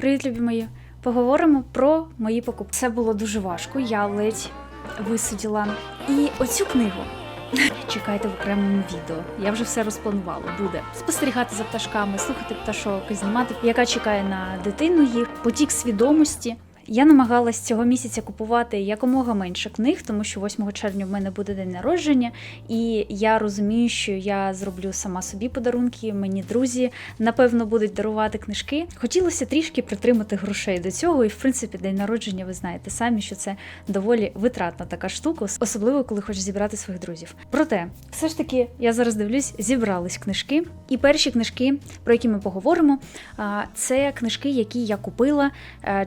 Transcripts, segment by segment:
Привіт, любі мої! Поговоримо про мої покупки. Це було дуже важко. Я ледь висиділа. І оцю книгу. Чекайте в окремому відео. Я вже все розпланувала. Буде спостерігати за пташками, слухати пташок, знімати, яка чекає на дитину їх, потік свідомості. Я намагалась цього місяця купувати якомога менше книг, тому що 8 червня в мене буде день народження, і я розумію, що я зроблю сама собі подарунки. Мені друзі напевно будуть дарувати книжки. Хотілося трішки притримати грошей до цього, і в принципі день народження, ви знаєте самі, що це доволі витратна така штука, особливо коли хочеш зібрати своїх друзів. Проте, все ж таки, я зараз дивлюсь, зібрались книжки. І перші книжки, про які ми поговоримо, це книжки, які я купила е,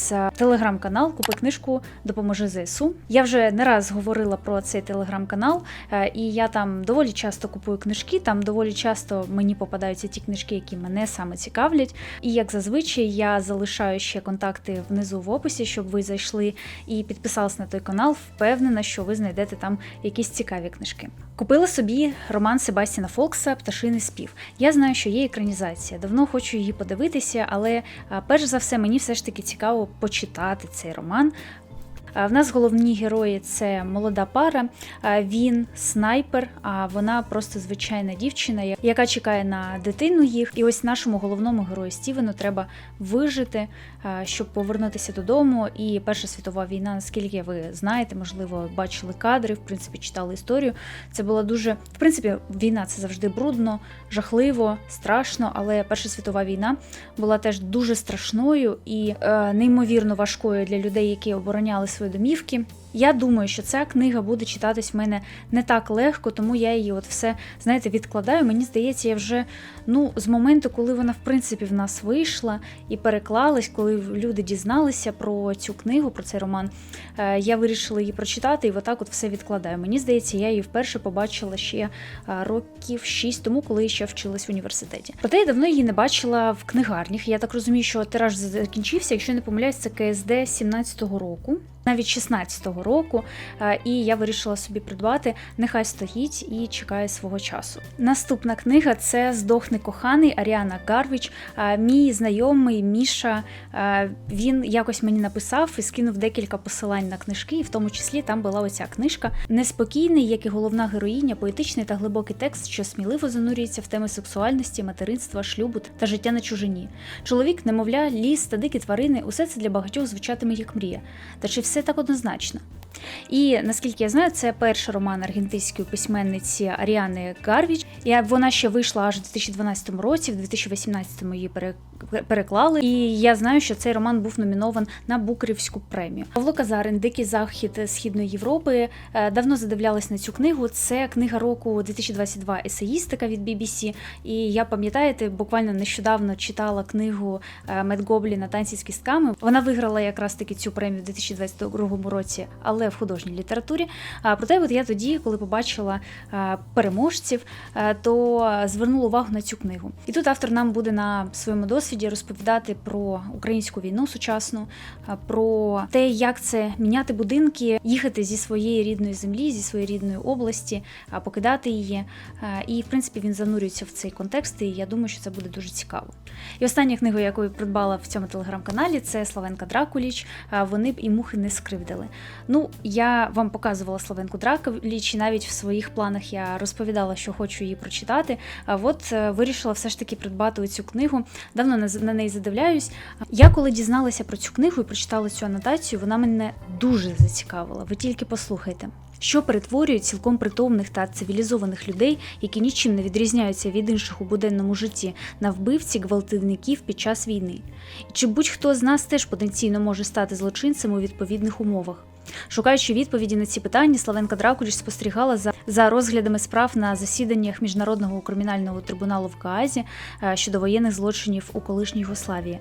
через е, телеграм-канал Купи книжку Допоможи ЗСУ. Я вже не раз говорила про цей телеграм-канал, е, і я там доволі часто купую книжки. Там доволі часто мені попадаються ті книжки, які мене саме цікавлять. І як зазвичай, я залишаю ще контакти внизу в описі, щоб ви зайшли і підписались на той канал. Впевнена, що ви знайдете там якісь цікаві книжки. Купила собі роман Себастіна Фолкса Пташиний спів. Я знаю, що є екранізація. Давно хочу її подивитися, але перш за все мені все ж таки цікаво почитати цей роман. А, В нас головні герої це молода пара. Він снайпер, а вона просто звичайна дівчина, яка чекає на дитину їх. І ось нашому головному герою Стівену треба вижити, щоб повернутися додому. І Перша світова війна, наскільки ви знаєте, можливо, бачили кадри, в принципі, читали історію. Це була дуже в принципі, війна це завжди брудно, жахливо, страшно. Але Перша світова війна була теж дуже страшною і е, неймовірно важкою для людей, які обороняли свої домівки. Я думаю, що ця книга буде читатись в мене не так легко, тому я її от все знаєте відкладаю. Мені здається, я вже ну з моменту, коли вона в принципі в нас вийшла і переклалась, коли люди дізналися про цю книгу, про цей роман. е, Я вирішила її прочитати і отак от все відкладаю. Мені здається, я її вперше побачила ще е, років 6 тому, коли ще вчилась в університеті. Проте я давно її не бачила в книгарнях. Я так розумію, що тираж закінчився. Якщо не помиляюсь, це КСД 17-го року. Навіть 16-го року, Е, і я вирішила собі придбати. Нехай стоїть і чекає свого часу. Наступна книга це Здохне коханий Аріана Гарвіч. Е, Мій знайомий Міша. е, Він якось мені написав і скинув декілька посилань на книжки, і в тому числі там була оця книжка. Неспокійний, як і головна героїня, поетичний та глибокий текст, що сміливо занурюється в теми сексуальності, материнства, шлюбу та життя на чужині. Чоловік, немовля, ліс та дикі тварини усе це для багатьох звучатиме як мрія. Та чи все так однозначно? І наскільки я знаю, це перший роман аргентинської письменниці Аріани Гарвіч. І вона ще вийшла аж у 2012 році, в 2018 її переклали. І я знаю, що цей роман був номінован на Букерівську премію. Павло Казарин, Дикий захід Східної Європи. е, Давно задивлялась на цю книгу. Це книга року 2022 есеїстика від BBC. І я пам'ятаєте, буквально нещодавно читала книгу е, Мед Танці з кістками. Вона виграла якраз таки цю премію в 2022 році, але в художній літературі. А проте, от я тоді, коли побачила переможців, то звернула увагу на цю книгу. І тут автор нам буде на своєму досвіді розповідати про українську війну сучасну, про те, як це міняти будинки, їхати зі своєї рідної землі, зі своєї рідної області, покидати її. І в принципі він занурюється в цей контекст, і я думаю, що це буде дуже цікаво. І остання книга, яку я придбала в цьому телеграм-каналі, це Славенка Дракуліч. Вони б і мухи не скривдили. Ну, я вам показувала Славенку Дракуліч, і навіть в своїх планах я розповідала, що хочу її прочитати. А от е, вирішила все ж таки придбати цю книгу. Давно на неї задивляюсь. Я коли дізналася про цю книгу і прочитала цю анотацію, вона мене дуже зацікавила. Ви тільки послухайте. Що перетворює цілком притомних та цивілізованих людей, які нічим не відрізняються від інших у буденному житті, на вбивці гвалтівників під час війни? І чи будь-хто з нас теж потенційно може стати злочинцем у відповідних умовах? Шукаючи відповіді на ці питання, Славенка Дракуліч спостерігала за, за розглядами справ на засіданнях міжнародного кримінального трибуналу в Гаазі е, щодо воєнних злочинів у колишній Югославії.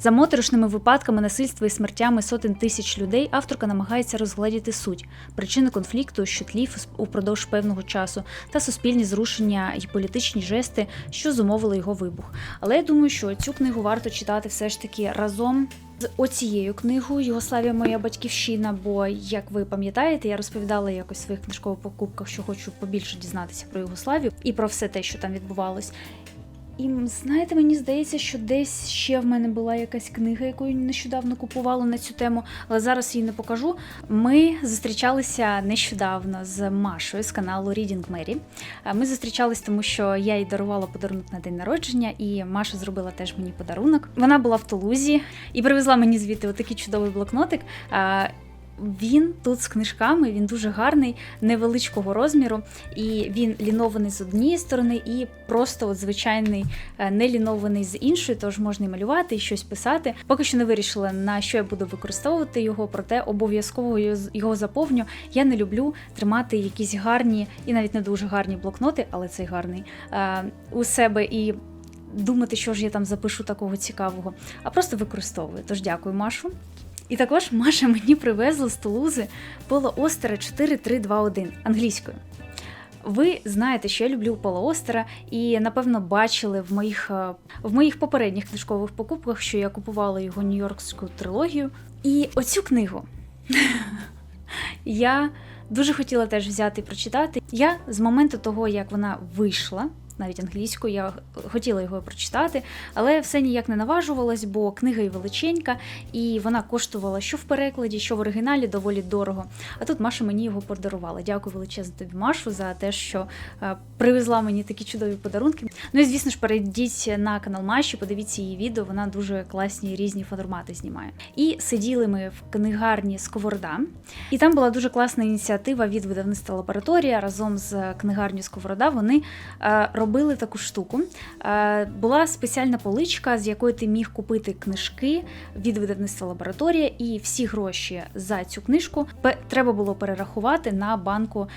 За моторошними випадками насильства і смертями сотень тисяч людей авторка намагається розгладіти суть, причини конфлікту, що тлів упродовж певного часу, та суспільні зрушення і політичні жести, що зумовили його вибух. Але я думаю, що цю книгу варто читати все ж таки разом з оцією книгою Югославія моя батьківщина. Бо, як ви пам'ятаєте, я розповідала якось в своїх книжкових покупках, що хочу побільше дізнатися про Югославію і про все те, що там відбувалось. І знаєте, мені здається, що десь ще в мене була якась книга, яку я нещодавно купувала на цю тему, але зараз її не покажу. Ми зустрічалися нещодавно з Машою з каналу Reading Mary. Ми зустрічались, тому що я їй дарувала подарунок на день народження, і Маша зробила теж мені подарунок. Вона була в Тулузі і привезла мені звідти отакий чудовий блокнотик. Він тут з книжками, він дуже гарний, невеличкого розміру, і він лінований з однієї сторони, і просто от звичайний е, не лінований з іншої, тож можна і малювати, і щось писати. Поки що не вирішила на що я буду використовувати його, проте обов'язково його- його заповню. Я не люблю тримати якісь гарні і навіть не дуже гарні блокноти, але цей гарний е, у себе і. Думати, що ж я там запишу такого цікавого, а просто використовую. Тож дякую, Машу. І також Маша мені привезла з Тулузи Пола Остера 4321 англійською. Ви знаєте, що я люблю Пола Остера, і напевно бачили в моїх, е, в моїх попередніх книжкових покупках, що я купувала його нью-йоркську трилогію. І оцю книгу я дуже хотіла теж взяти і прочитати. Я з моменту того, як вона вийшла, навіть англійською, я хотіла його прочитати, але все ніяк не наважувалась, бо книга і величенька, і вона коштувала що в перекладі, що в оригіналі доволі дорого. А тут Маша мені його подарувала. Дякую величезно тобі, Машу, за те, що е, привезла мені такі чудові подарунки. Ну і звісно ж, перейдіть на канал Маші, подивіться її відео. Вона дуже класні різні формати знімає. І сиділи ми в книгарні Сковорода, і там була дуже класна ініціатива від видавництва лабораторія разом з книгарню Сковорода. Вони е, робили таку штуку. Е, була спеціальна поличка, з якої ти міг купити книжки від видавництва лабораторія, і всі гроші за цю книжку треба було перерахувати на банку.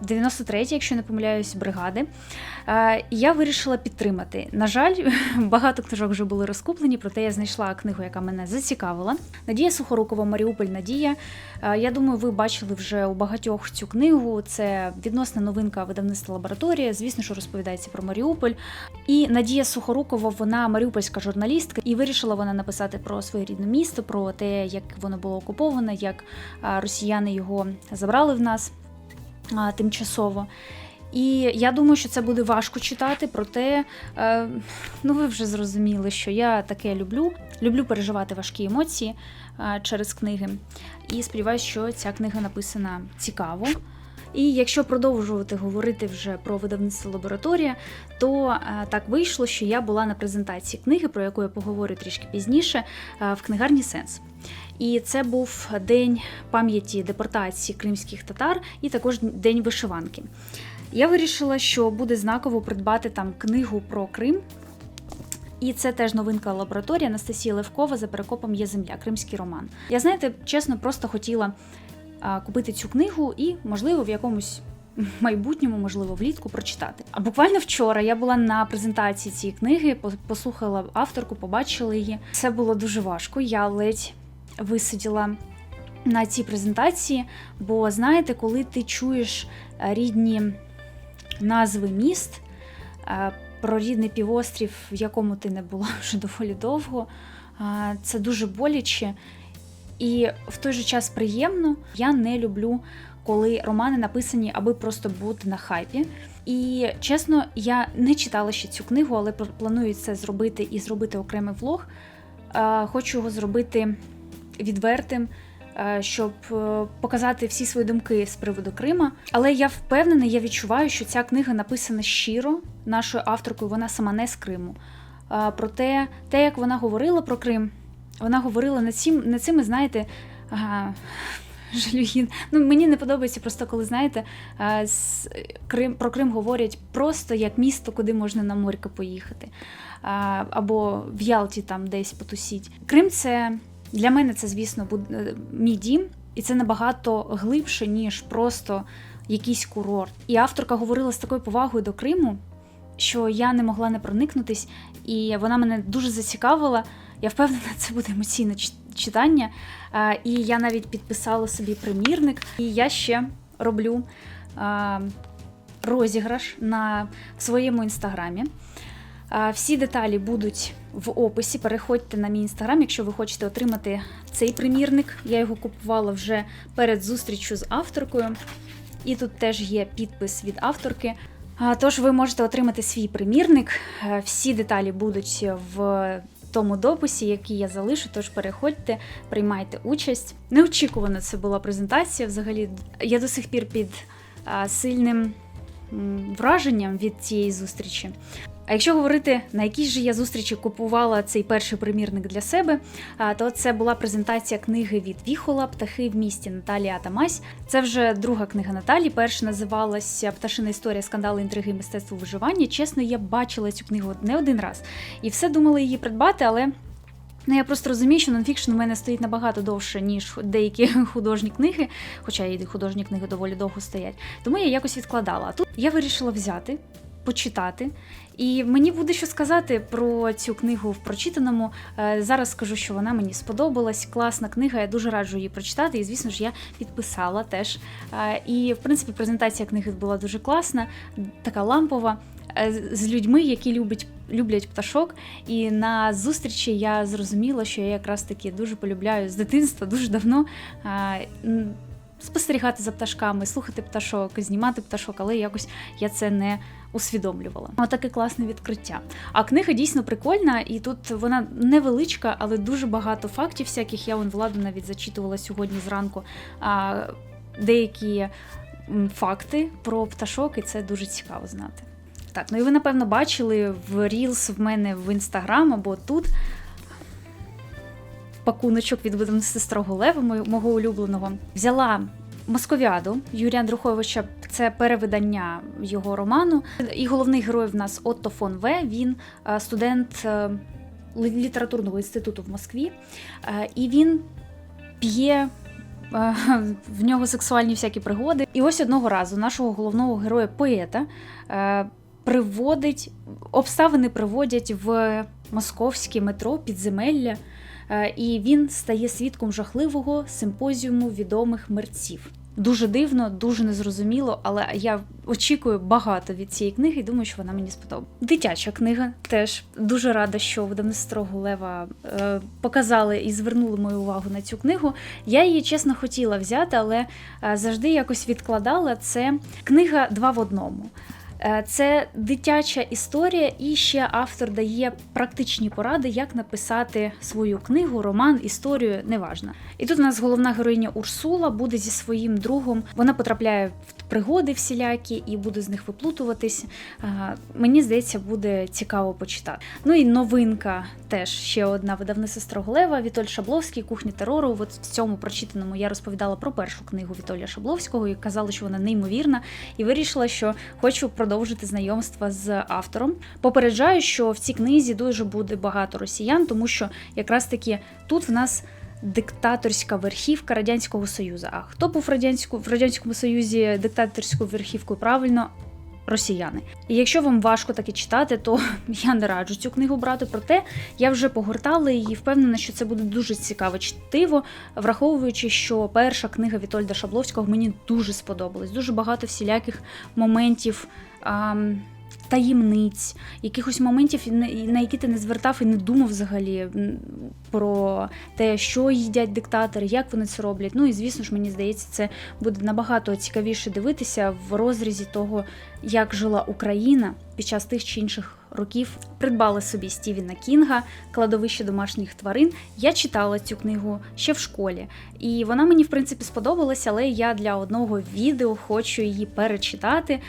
93, якщо не помиляюсь, бригади. Е, я вирішила підтримати. На жаль, багато книжок вже були розкуплені, проте я знайшла книгу, яка мене зацікавила. Надія Сухорукова, Маріуполь Надія. Е, Я думаю, ви бачили вже у багатьох цю книгу. Це відносна новинка видавництва лабораторія. Звісно, що розповідається про Маріуполь. І Надія Сухорукова, вона маріупольська журналістка, і вирішила вона написати про своє рідне місто, про те, як воно було окуповане, як росіяни його забрали в нас а, тимчасово. І я думаю, що це буде важко читати, проте е, ну ви вже зрозуміли, що я таке люблю. Люблю переживати важкі емоції е, через книги. І сподіваюся, що ця книга написана цікаво. І якщо продовжувати говорити вже про видавництво лабораторія, то е, так вийшло, що я була на презентації книги, про яку я поговорю трішки пізніше, е, в книгарні Сенс. І це був день пам'яті депортації кримських татар і також день вишиванки. Я вирішила, що буде знаково придбати там книгу про Крим. І це теж новинка лабораторії Анастасії Левкова за перекопом є земля, кримський роман. Я знаєте, чесно, просто хотіла купити цю книгу і, можливо, в якомусь майбутньому, можливо, влітку прочитати. А буквально вчора я була на презентації цієї книги, послухала авторку, побачила її. Це було дуже важко. Я ледь висиділа на цій презентації, бо знаєте, коли ти чуєш е, рідні назви міст, е, про рідний півострів, в якому ти не була вже доволі довго, це дуже боляче. І в той же час приємно. Я не люблю, коли романи написані, аби просто бути на хайпі. І чесно, я не читала ще цю книгу, але планую це зробити і зробити окремий влог. Е, Хочу його зробити відвертим, е, щоб е, показати всі свої думки з приводу Крима. Але я впевнена, я відчуваю, що ця книга написана щиро нашою авторкою, вона сама не з Криму. Проте те, як вона говорила про Крим, вона говорила не цим, не цими, знаєте, ага, жалюгін. Ну, мені не подобається просто, коли знаєте, з Крим, про Крим говорять просто як місто, куди можна на морька поїхати. Або в Ялті там десь потусіть. Крим це для мене це, звісно, буд- е, мій дім, і це набагато глибше, ніж просто якийсь курорт. І авторка говорила з такою повагою до Криму, що я не могла не проникнутись, і вона мене дуже зацікавила. Я впевнена, це буде емоційне читання. І я навіть підписала собі примірник. І я ще роблю розіграш на своєму інстаграмі. Всі деталі будуть в описі. Переходьте на мій інстаграм, якщо ви хочете отримати цей примірник. Я його купувала вже перед зустрічю з авторкою. І тут теж є підпис від авторки. Тож ви можете отримати свій примірник. Е, Всі деталі будуть в тому дописі, який я залишу. Тож переходьте, приймайте участь. Неочікувано це була презентація. Взагалі, я до сих пір під сильним враженням від цієї зустрічі. А якщо говорити, на якій же я зустрічі купувала цей перший примірник для себе, то це була презентація книги від Віхола Птахи в місті Наталії Атамась. Це вже друга книга Наталі. Перша називалася Пташина історія, скандали, інтриги і мистецтво виживання. Чесно, я бачила цю книгу не один раз і все думала її придбати, але. Ну, я просто розумію, що нонфікшн у мене стоїть набагато довше, ніж деякі художні книги, хоча і художні книги доволі довго стоять. Тому я якось відкладала. А тут я вирішила взяти, почитати. І мені буде що сказати про цю книгу в прочитаному. Е, Зараз скажу, що вона мені сподобалась. Класна книга, я дуже раджу її прочитати. І, звісно ж, я підписала теж. Е, І, в принципі, презентація книги була дуже класна, така лампова. е, З людьми, які люблять, люблять пташок, і на зустрічі я зрозуміла, що я якраз таки дуже полюбляю з дитинства, дуже давно спостерігати за пташками, слухати пташок, знімати пташок, але якось я це не усвідомлювала. Отаке класне відкриття. А книга дійсно прикольна, і тут вона невеличка, але дуже багато фактів всяких. Я вон владу навіть зачитувала сьогодні зранку. А, деякі факти про пташок, і це дуже цікаво знати. Так, ну і ви напевно бачили в Reels в мене в інстаграм або тут пакуночок від Сестрого Лева, мого- улюбленого. Взяла Московіаду Юрія Андруховича, це перевидання його роману. І головний герой в нас Отто фон В. Він е, студент е, літературного інституту в Москві, Е, і він п'є. В нього сексуальні всякі пригоди. І ось одного разу нашого головного героя поета приводить обставини приводять в московське метро підземелля, і він стає свідком жахливого симпозіуму відомих мерців. Дуже дивно, дуже незрозуміло, але я очікую багато від цієї книги і думаю, що вона мені сподобається. Дитяча книга теж дуже рада, що видавництво Гулева е, показали і звернули мою увагу на цю книгу. Я її чесно хотіла взяти, але е, завжди якось відкладала. Це книга два в одному. Е, Це дитяча історія, і ще автор дає практичні поради, як написати свою книгу, роман, історію, неважно. І тут у нас головна героїня Урсула буде зі своїм другом. Вона потрапляє в пригоди всілякі і буде з них виплутуватись. Е, Мені здається, буде цікаво почитати. Ну і новинка теж ще одна видавництва Строголева, Вітоль Шабловський, Кухня терору. От в цьому прочитаному я розповідала про першу книгу Вітолія Шабловського і казала, що вона неймовірна, і вирішила, що хочу продовжити знайомство з автором. Попереджаю, що в цій книзі дуже буде багато росіян, тому що якраз таки тут в нас. Диктаторська верхівка Радянського Союзу. А хто був радянську в радянському Союзі диктаторською верхівкою? Правильно, росіяни. І якщо вам важко таке читати, то я не раджу цю книгу брати. Проте я вже погортала її, впевнена, що це буде дуже цікаве чтиво, враховуючи, що перша книга Вітольда Шабловського мені дуже сподобалась. Дуже багато всіляких моментів. ам, Таємниць, якихось моментів, на- які ти не звертав і не думав взагалі про те, що їдять диктатори, як вони це роблять. Ну і звісно ж, мені здається, це буде набагато цікавіше дивитися в розрізі того, як жила Україна під час тих чи інших років. Придбала собі Стівена Кінга, кладовище домашніх тварин. Я читала цю книгу ще в школі, і вона мені в принципі сподобалася, але я для одного відео хочу її перечитати.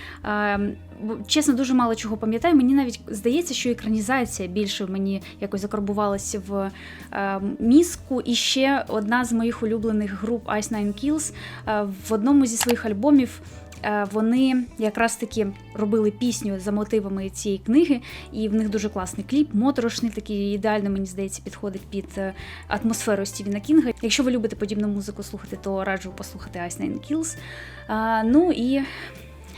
Чесно, дуже мало чого пам'ятаю. Мені навіть здається, що екранізація більше мені якось закарбувалася в е, мізку. І ще одна з моїх улюблених груп Ice Nine Kills е, в одному зі своїх альбомів. е, Вони якраз таки робили пісню за мотивами цієї книги, і в них дуже класний кліп, моторошний, такий ідеально, мені здається, підходить під е, атмосферу Стівена Кінга. Якщо ви любите подібну музику слухати, то раджу послухати Ice Nine Kills. А, ну і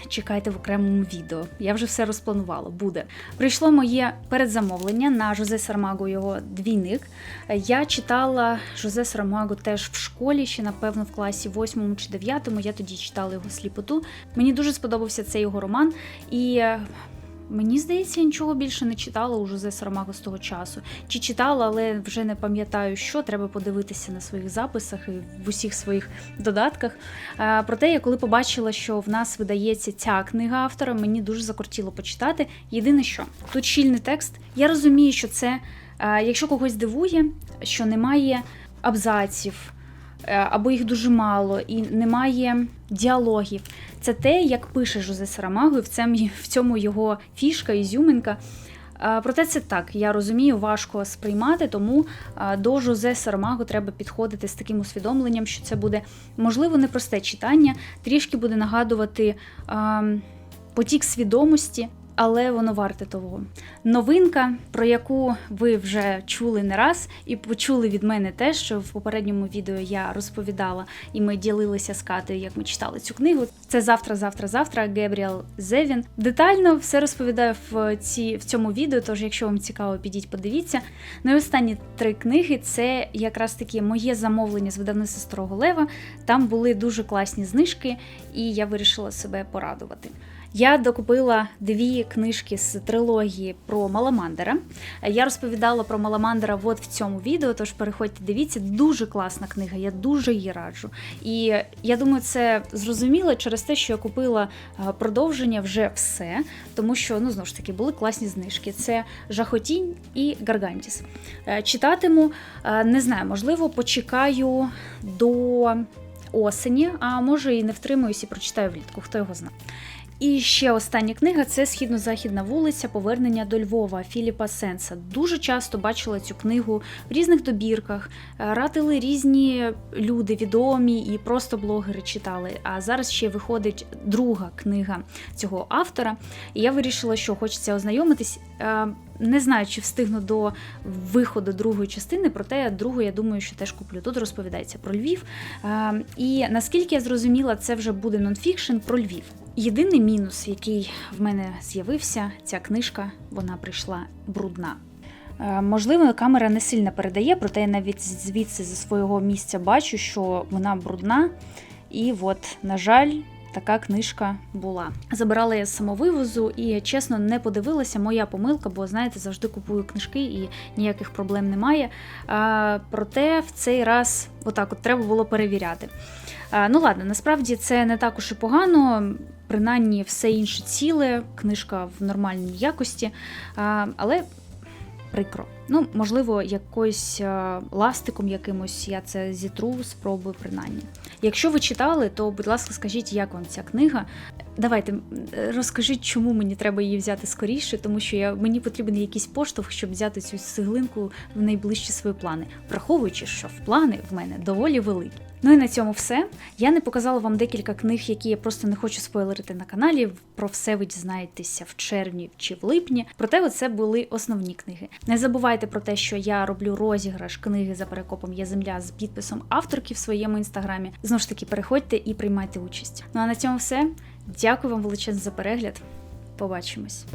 чекайте в окремому відео. Я вже все розпланувала. Буде. Прийшло моє передзамовлення на Жозе Сармаго його двійник. Я читала Жозе Сармаго теж в школі, ще напевно в класі 8 чи 9. Я тоді читала його сліпоту. Мені дуже сподобався цей його роман. І Мені здається, я нічого більше не читала у Жозе Сарамаго з того часу. Чи читала, але вже не пам'ятаю, що треба подивитися на своїх записах і в усіх своїх додатках. Е, Проте, я коли побачила, що в нас видається ця книга автора, мені дуже закортіло почитати. Єдине, що тут щільний текст. Я розумію, що це, е, якщо когось дивує, що немає абзаців. Е, Або їх дуже мало, і немає діалогів. Це те, як пише Жозе Сарамаго, і в цьому, його фішка, ізюминка. Проте це так, я розумію, важко сприймати, тому до Жозе Сарамаго треба підходити з таким усвідомленням, що це буде можливо непросте читання, трішки буде нагадувати а, потік свідомості, але воно варте того. Новинка, про яку ви вже чули не раз, і почули від мене те, що в попередньому відео я розповідала, і ми ділилися з Катею, як ми читали цю книгу. Це завтра, завтра, завтра. Гебріел Зевін. Детально все розповідаю в ці в цьому відео. Тож, якщо вам цікаво, підіть, подивіться. Ну і останні три книги це якраз таки моє замовлення з видавництва Старого Лева. Там були дуже класні знижки, і я вирішила себе порадувати. Я докупила дві книжки з трилогії про Маламандера. Я розповідала про Маламандера от в цьому відео, тож переходьте, дивіться, дуже класна книга, я дуже її раджу. І я думаю, це зрозуміло через те, що я купила е, продовження вже все, тому що ну знову ж таки були класні знижки. Це Жахотінь і Гаргантіс. Е, Читатиму, е, не знаю, можливо, почекаю до осені, а може і не втримуюсь і прочитаю влітку, хто його знає. І ще остання книга це Східно-західна вулиця Повернення до Львова Філіпа Сенса. Дуже часто бачила цю книгу в різних добірках, е, радили різні люди, відомі і просто блогери читали. А зараз ще виходить друга книга цього автора. І я вирішила, що хочеться ознайомитись. Е, Не знаю, чи встигну до виходу другої частини, проте другу, я думаю, що теж куплю. Тут розповідається про Львів. Е, І наскільки я зрозуміла, це вже буде нонфікшн про Львів. Єдиний мінус, який в мене з'явився, ця книжка, вона прийшла брудна. Е, Можливо, камера не сильно передає, проте я навіть звідси зі свого місця бачу, що вона брудна. І от, на жаль, така книжка була. Забирала я з самовивозу і чесно не подивилася, моя помилка, бо знаєте, завжди купую книжки і ніяких проблем немає. А, проте в цей раз отак от треба було перевіряти. А, ну ладно, насправді це не так уж і погано. Принаймні все інше ціле, книжка в нормальній якості, але прикро. Ну, можливо, якось а, ластиком якимось я це зітру, спробую принаймні. Якщо ви читали, то будь ласка, скажіть, як вам ця книга. Давайте розкажіть, чому мені треба її взяти скоріше, тому що я, мені потрібен якийсь поштовх, щоб взяти цю цеглинку в найближчі свої плани, враховуючи, що в плани в мене доволі великі. Ну і на цьому все. Я не показала вам декілька книг, які я просто не хочу спойлерити на каналі. Про все ви дізнаєтеся в червні чи в липні. Проте, оце були основні книги. Не забувайте про те, що я роблю розіграш книги за перекопом є земля з підписом авторки в своєму інстаграмі. Знову ж таки, переходьте і приймайте участь. Ну а на цьому все. Дякую вам величезно за перегляд. Побачимось.